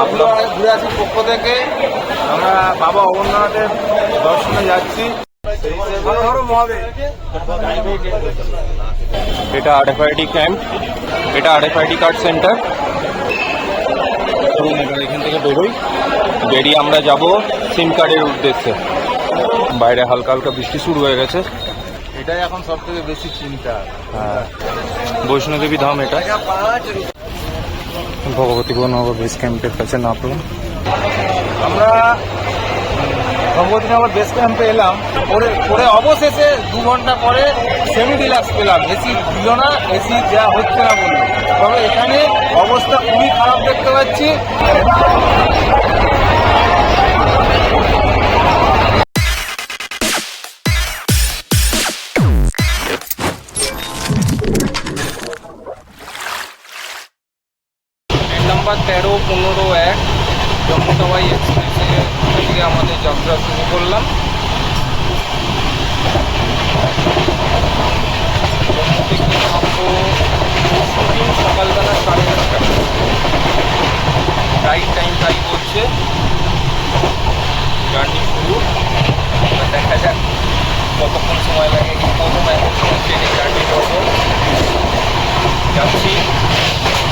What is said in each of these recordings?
বাবুলা ঘুরে আসির পক্ষ থেকে। আমরা বাবা অমরনাথের দর্শনে যাচ্ছি। এটা আরএফআইডি ক্যাম্প এটা আরএফআইডি কার্ড সেন্টার এবার এখান থেকে বেরোই। বেরিয়ে আমরা যাব সিম কার্ডের উদ্দেশ্যে। বাইরে হালকা হালকা বৃষ্টি শুরু হয়ে গেছে। এটাই এখন সব থেকে বেশি চিন্তা। হ্যাঁ। বৈষ্ণোদেবী ধাম এটা। ভগবতীনগর বেস ক্যাম্পের কাছে নামলাম আমরা ভগবতীনগর বেস ক্যাম্পে এলাম। পরে পরে অবশেষে দু ঘণ্টা পরে সেমি ডিলাক্স পেলাম। এসি দিল না এসি যা হচ্ছে না বলল। তবে এখানে অবস্থা খুবই খারাপ দেখতে পাচ্ছি।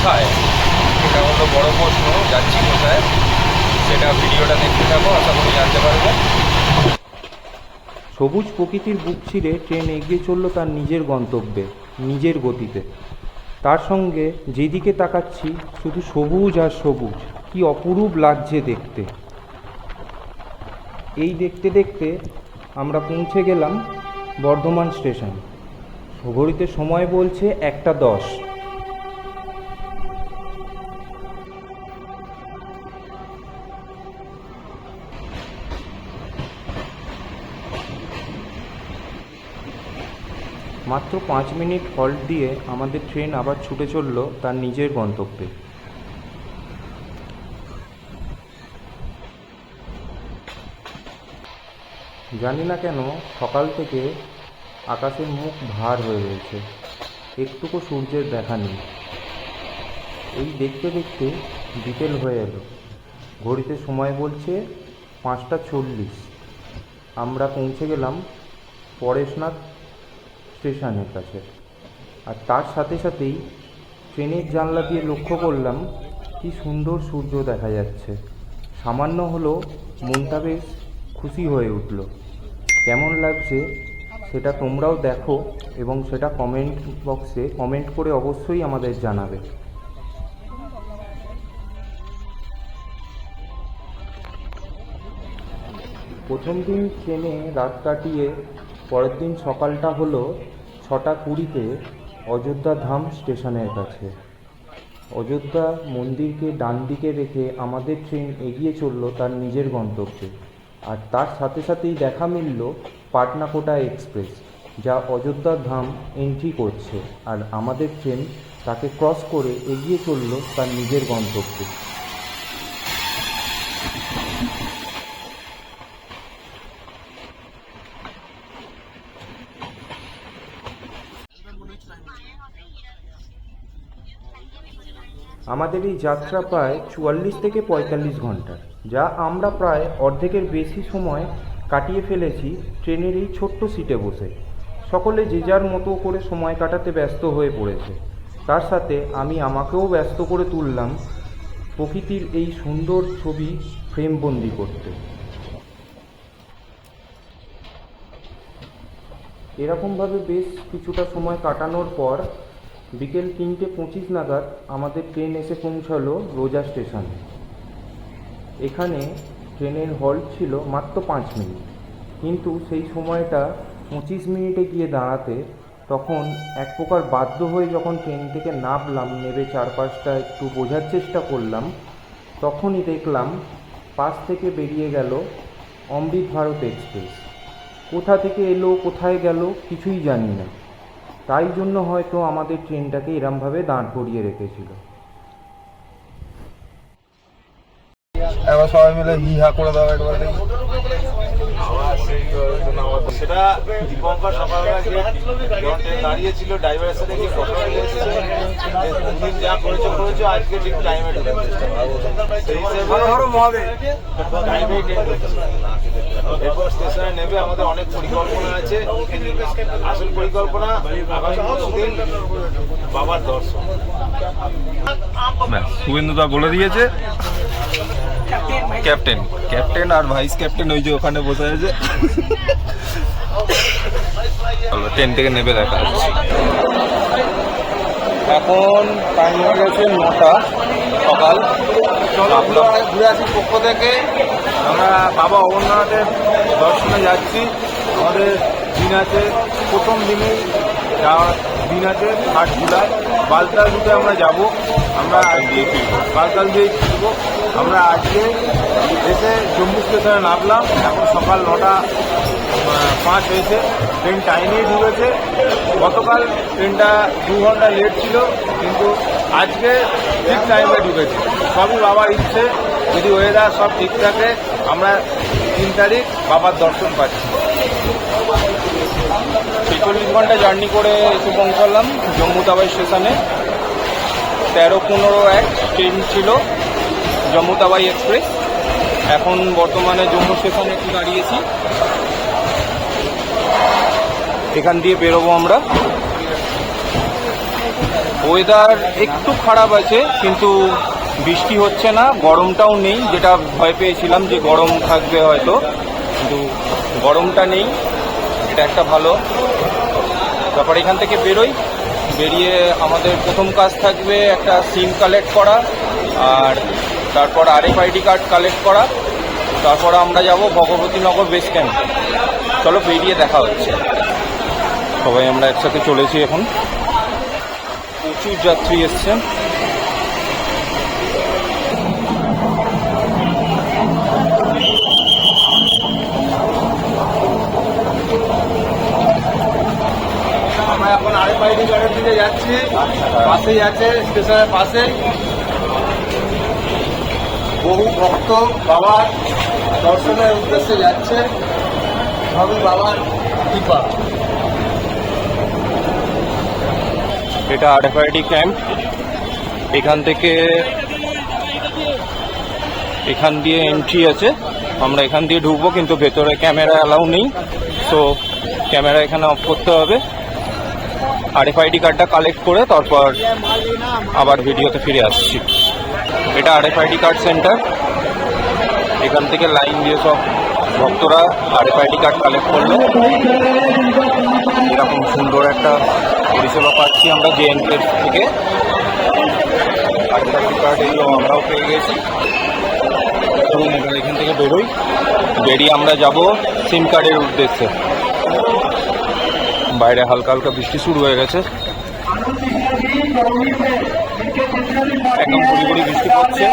কোথায়? এটা হলো বড় প্রশ্ন, যাচ্ছি কোথায়? সেটা ভিডিওটা দেখতে থাকো, আশা করি জানতে পারবে। সবুজ প্রকৃতির বুক ছিঁড়ে ট্রেন এগিয়ে চলল তার নিজের গন্তব্যে, নিজের গতিতে। তার সঙ্গে যেদিকে তাকাচ্ছি, শুধু সবুজ আর সবুজ, কি অপরূপ লাগছে দেখতে। এই দেখতে দেখতে আমরা পৌঁছে গেলাম বর্ধমান স্টেশন। ঘড়িতে সময় বলছে একটা দশ। মাত্র পাঁচ মিনিট হল্ট দিয়ে আমাদের ট্রেন আবার ছুটে চলল তার নিজের গন্তব্যে। জানি না কেন সকাল থেকে আকাশের মুখ ভার হয়ে রয়েছে। একটুকু সূর্যের দেখা নেই। এই দেখতে দেখতে বিকেল হয়ে এলো। ঘড়িতে সময় বলছে পাঁচটা চল্লিশ। আমরা পৌঁছে গেলাম পরেশনাথ স্টেশনের কাছে। আর তার সাথে সাথেই ট্রেনের জানলা দিয়ে লক্ষ্য করলাম কি সুন্দর সূর্য দেখা যাচ্ছে। সামান্য হলো মনটা বেশ খুশি হয়ে উঠল। কেমন লাগছে সেটা তোমরাও দেখো এবং সেটা কমেন্ট বক্সে কমেন্ট করে অবশ্যই আমাদের জানাবে। প্রথম দিন ট্রেনে রাত কাটিয়ে পরের দিন সকালটা হলো ছটা কুড়িতে অযোধ্যা ধাম স্টেশনের কাছে। অযোধ্যা মন্দিরকে ডান দিকে রেখে আমাদের ট্রেন এগিয়ে চলল তার নিজের গন্তব্যে। আর তার সাথে সাথেই দেখা মিলল পাটনাকোটা এক্সপ্রেস, যা অযোধ্যা ধাম এন্ট্রি করছে। আর আমাদের ট্রেন তাকে ক্রস করে এগিয়ে চলল তার নিজের গন্তব্যে। আমাদের এই যাত্রা প্রায় চুয়াল্লিশ থেকে পঁয়তাল্লিশ ঘণ্টার যা আমরা প্রায় অর্ধেকের বেশি সময় কাটিয়ে ফেলেছি ট্রেনের এই ছোট্ট সিটে বসে। সকলে যে যার মতো করে সময় কাটাতে ব্যস্ত হয়ে পড়েছে। তার সাথে আমি আমাকেও ব্যস্ত করে তুললাম প্রকৃতির এই সুন্দর ছবি ফ্রেমবন্দি করতে। এরকমভাবে বেশ কিছুটা সময় কাটানোর পর বিকেল তিনটে পঁচিশ নাগাদ আমাদের ট্রেন এসে পৌঁছালো রোজা স্টেশনে। এখানে ট্রেনের হল্ট ছিল মাত্র পাঁচ মিনিট। কিন্তু সেই সময়টা পঁচিশ মিনিটে গিয়ে দাঁড়াতে তখন এক প্রকার বাধ্য হয়ে যখন ট্রেন থেকে নামলাম নেবে চারপাশটা একটু বোঝার চেষ্টা করলাম, তখনই দেখলাম পাশ থেকে বেরিয়ে গেল অমৃত ভারত এক্সপ্রেস। কোথা থেকে এলো, কোথায় গেল কিছুই জানি না। তাই জন্য হয়তো আমাদের ট্রেনটাকে এরমভাবে দাঁড় করিয়ে রেখেছিল। এবার সবাই মিলে হি হা করে দাও একবার দেখি। সেটা দীপঙ্কর সকালবেলা দাঁড়িয়েছিল ড্রাইভারের সাথে কথা বলে এসেছে। তুমি যা করেছ করেছ আজকে ঠিক টাইমে। এরপর স্টেশনে নেবে আমাদের অনেক পরিকল্পনা আছে। আসল পরিকল্পনা আগামী বাবার দর্শন। শুভেন্দুদা বলে দিয়েছে। Captain captain. আর ভাইস ক্যাপ্টেন ওই যে ওখানে বসে আছে। ট্রেন থেকে নেবে দেখা যাচ্ছে। এখন টাইম হয়ে গেছে নটা। সকাল। ঘুরে আসি পক্ষ থেকে। আমরা বাবা অমরনাথের দর্শনে যাচ্ছি। আমাদের দিন আছে। প্রথম দিনেই দিন আছে, আট জুলাই। বালতাল রুটে আমরা যাব, আমরা আজকে বালতাল দিয়ে ফিরবো, আমরা আজকে এসে জম্মু স্টেশনে নামলাম, এখন সকাল নটা পাঁচ হয়েছে। ট্রেন টাইমেই ঢুকেছে। গতকাল ট্রেনটা দু ঘণ্টা লেট ছিল, কিন্তু আজকে ঠিক টাইমে ঢুকেছে। সবই বাবার ইচ্ছে, যদি ওয়েদার সব ঠিক থাকে, আমরা তিন তারিখ বাবার দর্শন পাচ্ছি। ছেচল্লিশ ঘণ্টা জার্নি করে এসে পৌঁছালাম জম্মু তাবাই স্টেশনে। তেরো পনেরো এক ট্রেন ছিল জম্মু তাবাই এক্সপ্রেস। এখন বর্তমানে জম্মু স্টেশনে একটু দাঁড়িয়েছি। এখান দিয়ে বেরোবো আমরা। ওয়েদার একটু খারাপ আছে, কিন্তু বৃষ্টি হচ্ছে না, গরমটাও নেই। যেটা ভয় পেয়েছিলাম যে গরম থাকবে হয়তো, কিন্তু গরমটা নেই। এটা একটা ভালো। তারপর এখান থেকে বেরোই। বেরিয়ে আমাদের প্রথম কাজ থাকবে একটা সিম কালেক্ট করা, আর তারপর আরএফআইডি কার্ড কালেক্ট করা। তারপর আমরা যাব ভগবতীনগর বেস ক্যাম্প চলো বেরিয়ে দেখা হচ্ছে। সবাই আমরা একসাথে চলেছি এখন। প্রচুর যাত্রী এসছেন দিকে যাচ্ছি, পাশেই আছে, স্টেশনের পাশে। বহু ভক্ত বাবার দর্শনের উদ্দেশ্যে যাচ্ছে। সবই বাবার কৃপা এটা আরএফআইডি ক্যাম্প। এখান থেকে এখান দিয়ে এন্ট্রি আছে। আমরা এখান দিয়ে ঢুকবো, কিন্তু ভেতরে ক্যামেরা অ্যালাউ নেই। সো ক্যামেরা এখানে অফ করতে হবে। আরএফআইডি কার্ডটা কালেক্ট করে তারপর আবার ভিডিওতে ফিরে আসছি। এটা আর আরএফআইডি কার্ড সেন্টার এখান থেকে লাইন দিয়ে সব ভক্তরা আর আরএফআইডি কার্ড কালেক্ট করল। এরকম সুন্দর একটা পরিষেবা পাচ্ছি আমরা জে জেএনকে থেকে। আর আরএফআইডি কার্ড এগুলো আমরাও পেয়ে গেছি। এখান থেকে বেরোই। বেরিয়ে আমরা যাব সিম কার্ডের উদ্দেশ্যে। বাইরে হালকা হালকা বৃষ্টি শুরু হয়ে গেছে। একদম গুড়ি বৃষ্টি পড়ছে।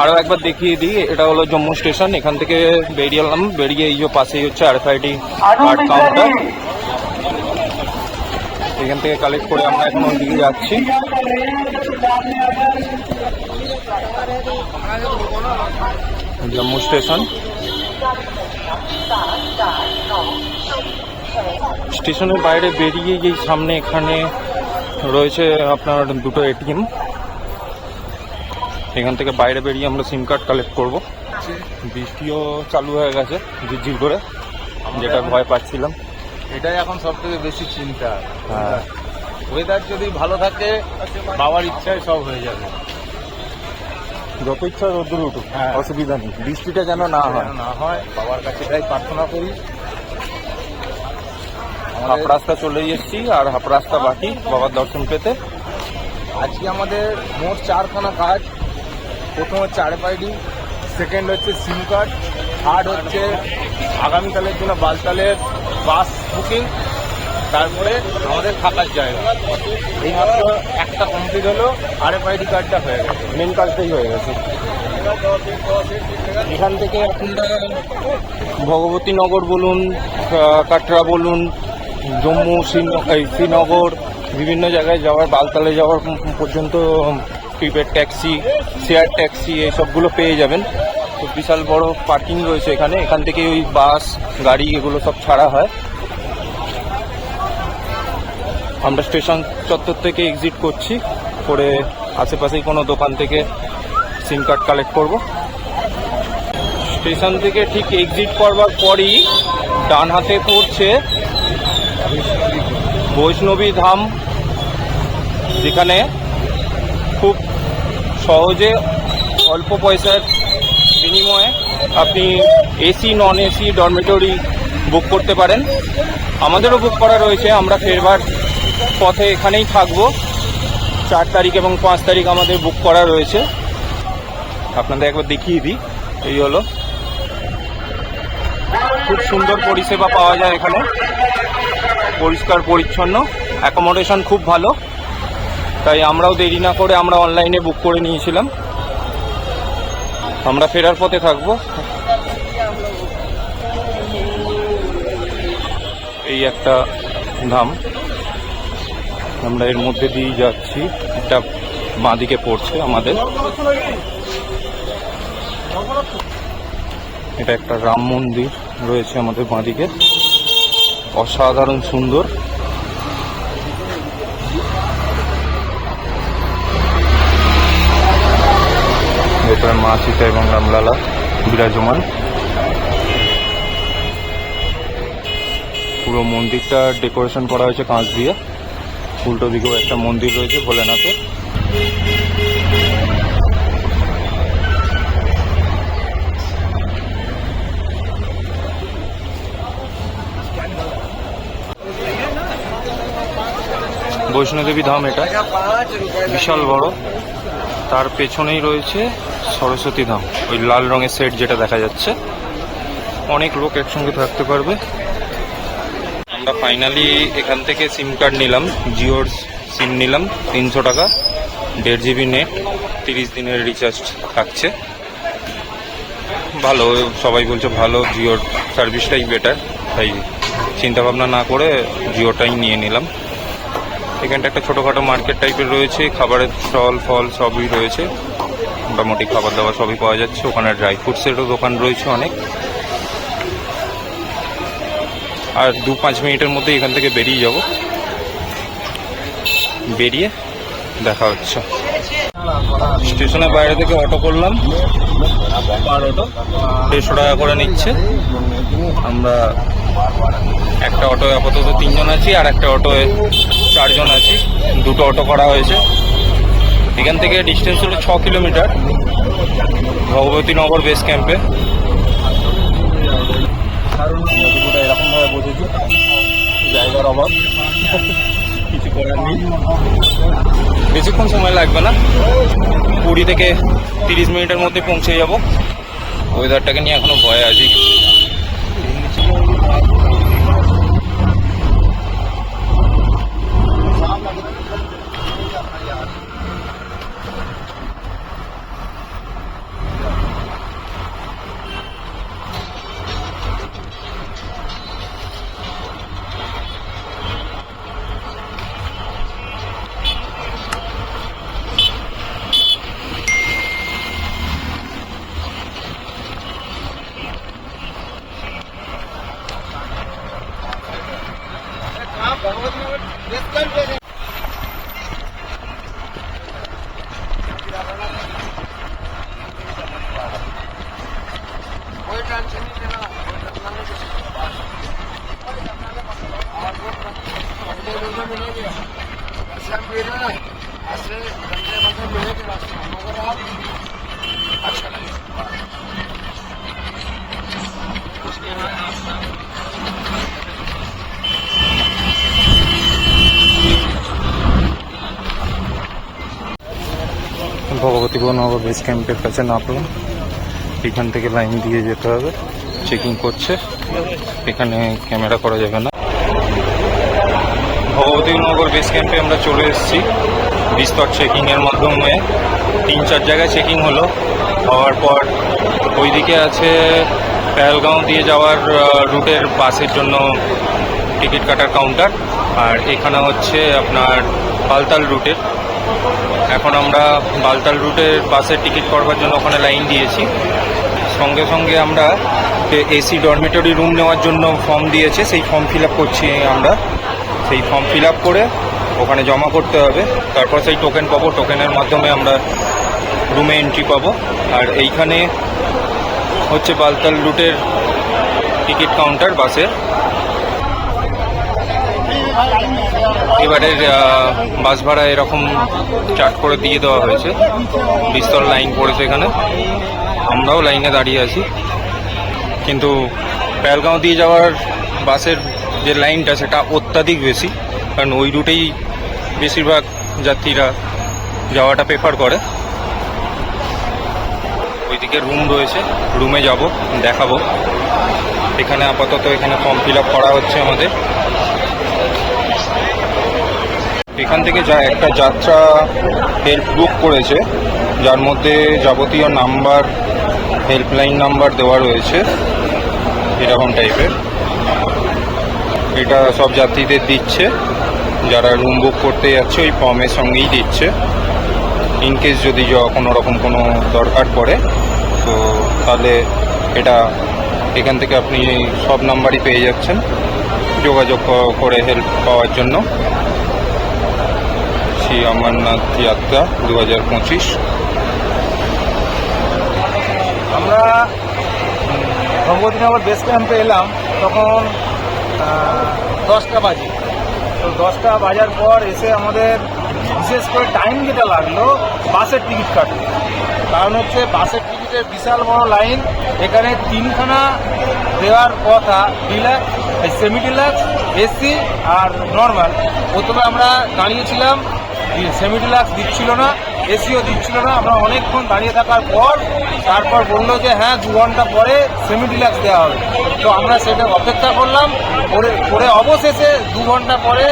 আরও একবার দেখিয়ে দিই, এটা হলো জম্মু স্টেশন। এখান থেকে বেরিয়ে এলাম। বেরিয়ে এই যে পাশেই হচ্ছে আরএফআইডি কার্ড কাউন্টার এখান থেকে কালেক্ট করে আমরা এখন ওইদিকে যাচ্ছি। জম্মু স্টেশন। স্টেশনের বাইরে বেরিয়ে এই সামনে এখানে রয়েছে আপনার দুটো এটিএম। এখান থেকে বাইরে বেরিয়ে আমরা সিম কার্ড কালেক্ট করব। বৃষ্টিও চালু হয়ে গেছে ঝিরঝির করে যেটা ভয় পাচ্ছিলাম। এটাই এখন সব থেকে বেশি চিন্তা। হ্যাঁ। ওয়েদার যদি ভালো থাকে বাবার ইচ্ছায় সব হয়ে যাবে। যত ইচ্ছা রোদ্দুর উঠুক হ্যাঁ। অসুবিধা নেই। বৃষ্টিটা যেন না হয়। না হয় বাবার কাছে এটাই প্রার্থনা করি। হাফ রাস্তা চলে এসেছি আর হাফ রাস্তা বাকি বাবার দর্শন পেতে। আজকে আমাদের মোট চারখানা কাজ। প্রথম হচ্ছে আরএফআইডি সেকেন্ড হচ্ছে সিম কার্ড থার্ড হচ্ছে আগামীকালের জন্য বালতালের বাস বুকিং তারপরে আমাদের থাকার জায়গা। এই মাত্র একটা কমপ্লিট হলো আরএফআইডি কার্ডটা হয়ে গেছে। মেন কাজটাই হয়ে গেছে। এখান থেকে আপনারা ভগবতীনগর বলুন কাটরা বলুন, জম্মু শ্রীনগর, বিভিন্ন জায়গায় যাওয়ার, বালতালে যাওয়ার পর্যন্ত প্রিপেড ট্যাক্সি শেয়ার ট্যাক্সি এইসবগুলো পেয়ে যাবেন। তো বিশাল বড় পার্কিং রয়েছে এখানে। এখান থেকে ওই বাস গাড়ি, এগুলো সব ছাড়া হয়। আমরা স্টেশন চত্বর থেকে এক্সিট করছি। করে আশেপাশেই কোনো দোকান থেকে সিম কার্ড কালেক্ট করব। স্টেশন থেকে ঠিক এক্সিট করবার পরই ডান হাতে পড়ছে বৈষ্ণবী ধাম, যেখানে খুব সহজে অল্প পয়সার বিনিময়ে আপনি AC non AC dormitory book করতে পারেন। আমাদেরও বুক করা রয়েছে, আমরা ফেরবার পথে এখানেই থাকব। চার তারিখ এবং পাঁচ তারিখ আমাদের বুক করা রয়েছে। আপনাদের একবার দেখিয়ে দিই, এই হলো। খুব সুন্দর পরিষেবা পাওয়া যায় এখানে। পরিষ্কার, পরিচ্ছন্ন। অ্যাকোমোডেশন খুব ভালো। তাই আমরাও দেরি না করে আমরা অনলাইনে বুক করে নিয়েছিলাম। আমরা ফেরার পথে থাকব। এই একটা ধাম। আমরা এর মধ্যে দিয়ে যাচ্ছি। একটা বাঁদিকে পড়ছে আমাদের। এটা একটা রাম মন্দির রয়েছে আমাদের বাঁদিকে। অসাধারণ সুন্দর। ভেতরে মা সীতা এবং রামলালা বিরাজমান। পুরো মন্দিরটা ডেকোরেশন করা হয়েছে কাঁচ দিয়ে। উল্টো দিকেও একটা মন্দির রয়েছে ভোলেনাথের বৈষ্ণোদেবী ধাম এটা, বিশাল বড়। তার পেছনেই রয়েছে সরস্বতী ধাম, ওই লাল রঙের সেট যেটা দেখা যাচ্ছে। অনেক লোক একসঙ্গে থাকতে পারবে। আমরা ফাইনালি এখান থেকে সিম কার্ড নিলাম, জিওর সিম নিলাম, তিনশো টাকা, দেড় জিবি নেট তিরিশ দিনের রিচার্জ থাকছে। ভালো, সবাই বলছে ভালো, জিওর সার্ভিসটাই বেটার তাই চিন্তা ভাবনা না করে জিওটাই নিয়ে নিলাম। এখানটা একটা ছোটোখাটো মার্কেট টাইপের রয়েছে, খাবারের স্টল, ফল সবই রয়েছে। মোটামুটি খাবার দাবার সবই পাওয়া যাচ্ছে, ওখানে ড্রাই ফ্রুটসেরও দোকান রয়েছে অনেক। আর দু পাঁচ মিনিটের মধ্যে এখান থেকে বেরিয়ে যাব। বেরিয়ে দেখা হচ্ছে। স্টেশনের বাইরে থেকে অটো করলাম। অটো দেড়শো টাকা করে নিচ্ছে। আমরা একটা অটোয় আপাতত তিনজন আছি আর একটা অটোয় চারজন আছি। দুটো অটো করা হয়েছে। এখান থেকে ডিস্টেন্স হলো ছ কিলোমিটার। ভগবতী নগর বেস ক্যাম্পে কারণ নদীগুলো এরকমভাবে বসেছি জায়গার অভাব? কিছু করার নেই। বেশিক্ষণ সময় লাগবে না? কুড়ি থেকে তিরিশ মিনিটের মধ্যে পৌঁছে যাব। ওয়েদারটাকে নিয়ে এখনও ভয় আছি। ভগবতীপুর নগর বেস ক্যাম্পের কাছে নামলাম এখান থেকে লাইন দিয়ে যেতে হবে চেকিং করছে। এখানে ক্যামেরা করা যাবে না। ভগবতীনগর বেস ক্যাম্পে আমরা চলে এসেছি। বিস্তর চেকিংয়ের মাধ্যমে। তিন, চার জায়গায় চেকিং হলো। হওয়ার পর ওইদিকে আছে পেহেলগাঁও দিয়ে যাওয়ার রুটের বাসের জন্য টিকিট কাটার কাউন্টার আর এখানে হচ্ছে আপনার পালতাল রুটের এখন আমরা বালতাল রুটের বাসের টিকিট করবার জন্য ওখানে লাইন দিয়েছি। সঙ্গে সঙ্গে আমরা এসি ডরমেটরি রুম নেওয়ার জন্য ফর্ম দিয়েছে, সেই ফর্ম ফিল আপ করছি আমরা। সেই ফর্ম ফিল আপ করে ওখানে জমা করতে হবে। তারপর সেই টোকেন পাবো টোকেনের মাধ্যমে আমরা রুমে এন্ট্রি পাবো। আর এইখানে হচ্ছে বালতাল রুটের টিকিট কাউন্টার বাসের। এবারের বাস ভাড়া এরকম চার্ট করে দিয়ে দেওয়া হয়েছে। বিস্তর লাইন পড়েছে এখানে। আমরাও লাইনে দাঁড়িয়ে আছি। কিন্তু প্যালগাঁও দিয়ে যাওয়ার বাসের যে লাইনটা, সেটা অত্যাধিক বেশি। কারণ ওই রুটেই বেশিরভাগ যাত্রীরা যাওয়াটা প্রেফার করে। ওইদিকে রুম রয়েছে। রুমে যাব, দেখাবো। এখানে আপাতত এখানে ফর্ম ফিল করা হচ্ছে আমাদের। এখান থেকে যা একটা যাত্রা হেল্প বুক করেছে, যার মধ্যে যাবতীয় নাম্বার হেল্পলাইন নাম্বার দেওয়া রয়েছে, এরকম টাইপের এটা সব যাত্রীদের দিচ্ছে, যারা রুম বুক করতে যাচ্ছে, ওই ফর্মের সঙ্গেই দিচ্ছে। ইনকেস যদি কোনো রকম কোনো দরকার পড়ে, তো তাহলে এটা এখান থেকে আপনি সব নাম্বারই পেয়ে যাচ্ছেন, যোগাযোগ করে হেল্প পাওয়ার জন্য। শ্রী অমরনাথ যাত্রা দু হাজার পঁচিশ। আমরা ভগবতীনগর বেস ক্যাম্পে এলাম, তখন দশটা বাজে। তো দশটা বাজার পর এসে আমাদের বিশেষ করে টাইম যেটা লাগল, বাসের টিকিট কাটতে। কারণ হচ্ছে বাসের টিকিটের বিশাল বড় লাইন এখানে তিনখানা দেওয়ার কথা ডিলাক্স সেমি ডিলাক্স এসি আর নর্মাল প্রথমে আমরা দাঁড়িয়েছিলাম সেমি ডিলাক্স দিচ্ছিল না এসিও দিচ্ছিল না। আমরা অনেকক্ষণ দাঁড়িয়ে থাকার পর, তারপর বলল যে হ্যাঁ দু ঘণ্টা পরে সেমি ডিলাক্স দেওয়া হবে। তো আমরা সেটা অপেক্ষা করলাম। করে করে অবশেষে দু ঘণ্টা পরে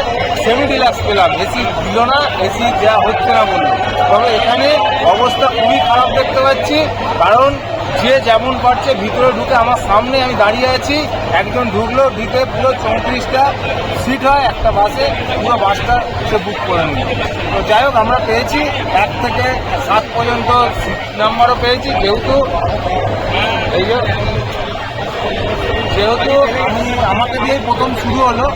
সেমি ডিলাক্স পেলাম এসি দিল না এসি দেওয়া হচ্ছে না বলল। তবে এখানে অবস্থা খুবই খারাপ দেখতে পাচ্ছি, কারণ যে যেমন পারছে, ভিতরে ঢুকে আমার সামনে আমি দাঁড়িয়ে আছি। একজন ঢুকলো ঢুকে পুরো চৌত্রিশটা সিট হয়, একটা বাসে পুরো বাসটা সে বুক করে নিল। তো যাই হোক, আমরা পেয়েছি এক থেকে সাত পর্যন্ত সিট নাম্বারও পেয়েছি, যেহেতু এই যে, যেহেতু আমি, আমাকে দিয়েই প্রথম শুরু হলো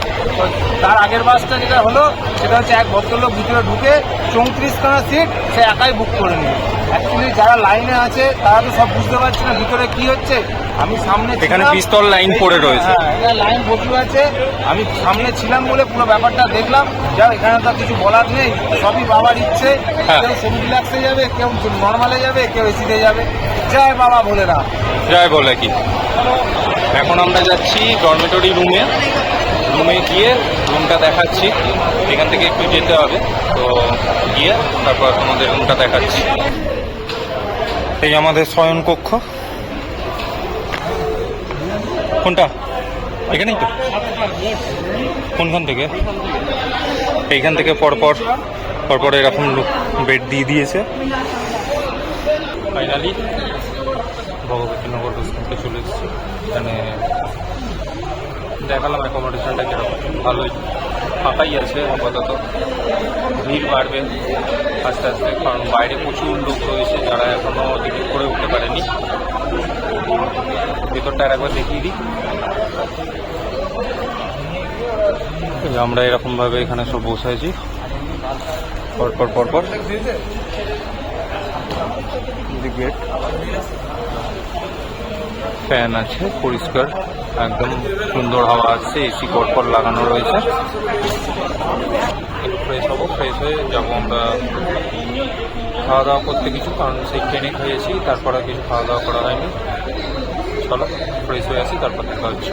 তার আগের বাসটা যেটা হলো, সেটা হচ্ছে এক ভদ্রলোক ভিতরে ঢুকে চৌত্রিশখানা সিট সে একাই বুক করে নিল। অ্যাকচুয়ালি যারা লাইনে আছে তারা তো সব বুঝতে পারছে না ভিতরে কি হচ্ছে। আমি সামনে এখানে পিস্তল লাইন পড়ে রয়েছে। হ্যাঁ লাইন বসে আছে। আমি সামনে ছিলাম বলে পুরো ব্যাপারটা দেখলাম। যা এখানে তো কিছু বলার নেই। সবই বাবার ইচ্ছে। হ্যাঁ। কেউ সেমি ডিলাক্সে যাবে কেউ নর্মালে যাবে কেউ এসিতে যাবে। জয় বাবা বলে না জয় বলে কি? এখন আমরা যাচ্ছি ডরমেটরি রুমে রুমে গিয়ে রুমটা দেখাচ্ছি। এখান থেকে একটু যেতে হবে। তো গিয়ে তারপর তোমাদের রুমটা দেখাচ্ছি। এই আমাদের শয়ন কক্ষ। কোনটা? এখানেই তো। কোনখান থেকে? এইখান থেকে পরপর পরপর এরকম লোক বেড দিয়ে দিয়েছে। ফাইনালি ভগবতীনগর রেস্টুরেন্টে চলে এসেছি। এখানে দেখালাম অ্যাকোমোডেশনটা কীরকম। ভালোই। ফাঁকাই আছে আপাতত। ভিড় বাড়বে আস্তে আস্তে, কারণ বাইরে প্রচুর লোক রয়েছে যারা এখনও টিকিট করে উঠতে পারেনি। ভেতরটা একবার দেখিয়ে দিই। আমরা এরকমভাবে এখানে সব বসে আছি। পরপর পরপর। গেট ফ্যান আছে, পরিষ্কার। একদম সুন্দর হাওয়া আসছে এসি পর লাগানো রয়েছে। একটু ফ্রেশ হব ফ্রেশ হয়ে যাব আমরা। খাওয়া দাওয়া করতে কিছু, কারণ সেই ট্রেনে খেয়েছি, তারপর কিছু খাওয়া দাওয়া করা হয়নি। চলো ফ্রেশ হয়ে আসি, তারপর দেখা হচ্ছে।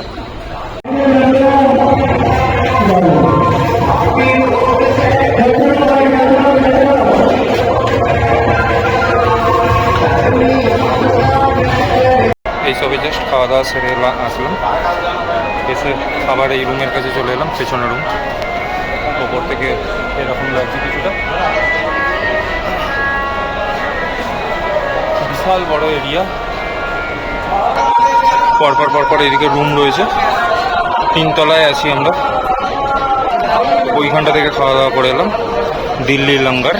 এই সবে জাস্ট খাওয়া দাওয়া সেরে আসলাম। এসে আবার এই রুমের কাছে চলে এলাম, পেছনের রুম ওপর থেকে এরকম লাগছে কিছুটা। বিশাল বড় এরিয়া। পরপর পরপর এদিকে রুম রয়েছে। তিনতলায় আছি আমরা। ওইখানটা থেকে খাওয়া দাওয়া করে এলাম। দিল্লি লঙ্গার।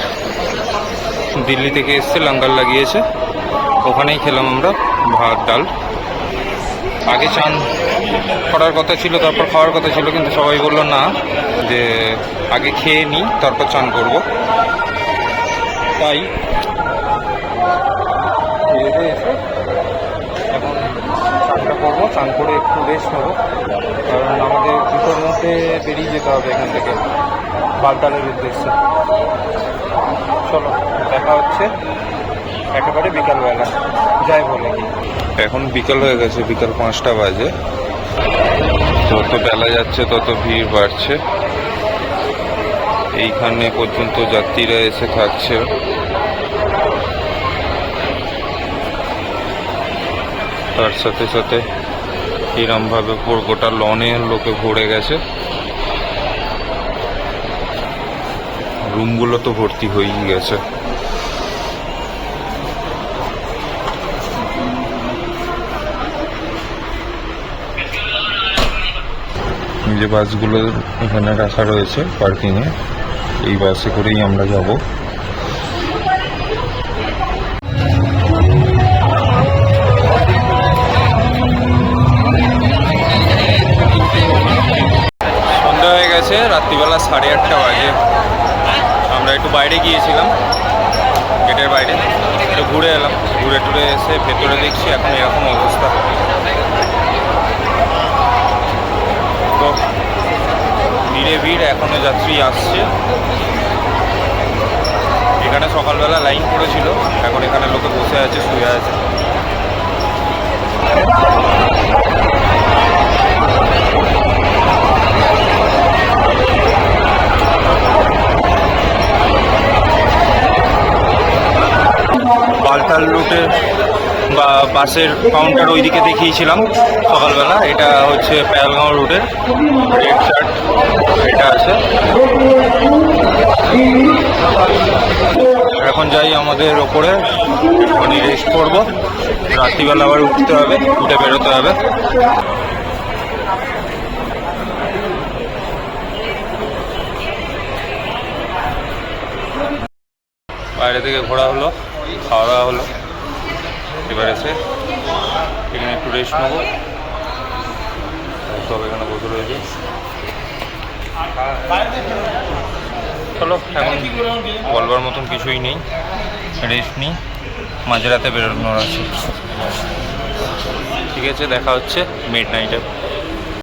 দিল্লি থেকে এসছে, লঙ্গার লাগিয়েছে। ওখানেই খেলাম আমরা ভাত, ডাল। আগে চান করার কথা ছিল, তারপর খাওয়ার কথা ছিল, কিন্তু সবাই বলল না। যে আগে খেয়ে নিই, তারপর চান করব। তাই। এখন চানটা করব। চান করে একটু রেস্ট নেব। কারণ আমাদের দুটোর মধ্যে বেরিয়ে যেতে হবে এখান থেকে বালতালের উদ্দেশ্যে। চলো, দেখা হচ্ছে একেবারে বিকালবেলা। যাই বলে এখন বিকাল হয়ে গেছে, বিকাল পাঁচটা বাজে। যত বেলা যাচ্ছে তত ভিড় বাড়ছে। এইখানে পর্যন্ত যাত্রীরা এসে থাকছে। তার সাথে সাথে এরমভাবে পুরো গোটা লনে লোকে ভরে গেছে। রুমগুলো তো ভর্তি হয়েই গেছে। যে বাসগুলো এখানে রাখা রয়েছে পার্কিংয়ে। এই বাসে করেই আমরা যাব। সন্ধ্যা হয়ে গেছে, রাত্রিবেলা সাড়ে আটটা বাজে। আমরা একটু বাইরে গিয়েছিলাম, গেটের বাইরে। একটু ঘুরে এলাম, ঘুরে টুরে এসে ভেতরে দেখছি এখন এরকম অবস্থা। তো ভিড়ে ভিড়, এখনও যাত্রী আসছে। এখানে সকালবেলা লাইন পড়েছিল, এখন এখানে লোকে বসে আছে, শুয়ে আছে। বালতাল রুটে বা বাসের কাউন্টার ওইদিকে দেখিয়েছিলাম সকালবেলা। এটা হচ্ছে পেয়ালগাঁও রুটের রেড এটা আছে। এখন যাই আমাদের ওপরে একটুখানি রেস্ট করব। রাত্রিবেলা আবার উঠতে হবে, উঠে বেরোতে হবে। বাইরে থেকে ঘোরা হলো, খাওয়া দাওয়া হলো। এবার আছে। এখানে একটু রেস্ট নেব। সব এখানে বসে রয়েছে। চলো, এখন বলবার মতন কিছুই নেই। রেস্ট নিই। মাঝরাতে বেরোনোর আছে। ঠিক আছে, দেখা হচ্ছে মিড নাইটে